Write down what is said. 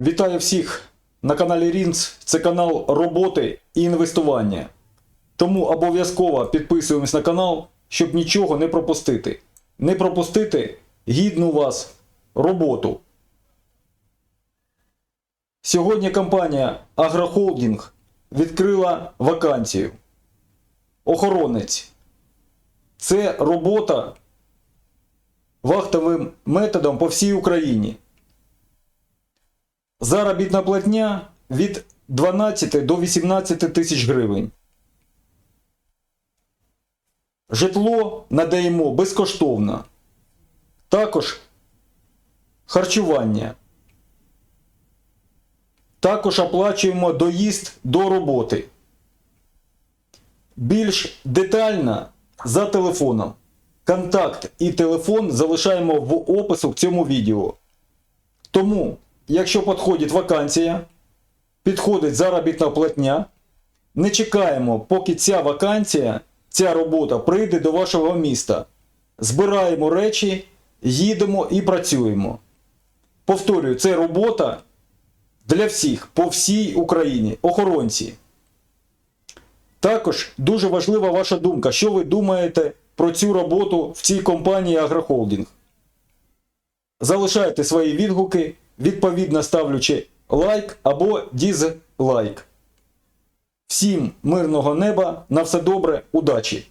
Вітаю всіх на каналі Рінц. Це канал роботи і інвестування. Тому обов'язково підписуємось на канал, щоб нічого не пропустити. Не пропустити гідну вас роботу. Сьогодні компанія Агрохолдінг відкрила вакансію. Охоронець. Це робота вахтовим методом по всій Україні. Заробітна платня від 12 до 18 тисяч гривень. Житло надаємо безкоштовно. Також харчування. Також оплачуємо доїзд до роботи. Більш детально за телефоном. Контакт і телефон залишаємо в опису к цьому відео. Тому, якщо підходить вакансія, підходить заробітна платня, не чекаємо, поки ця вакансія, ця робота прийде до вашого міста. Збираємо речі, їдемо і працюємо. Повторюю, це робота для всіх по всій Україні. Охоронці. Також дуже важлива ваша думка, що ви думаєте про цю роботу в цій компанії Агрохолдінг. Залишайте свої відгуки, відповідно ставлячи лайк або дізлайк. Всім мирного неба, на все добре, удачі!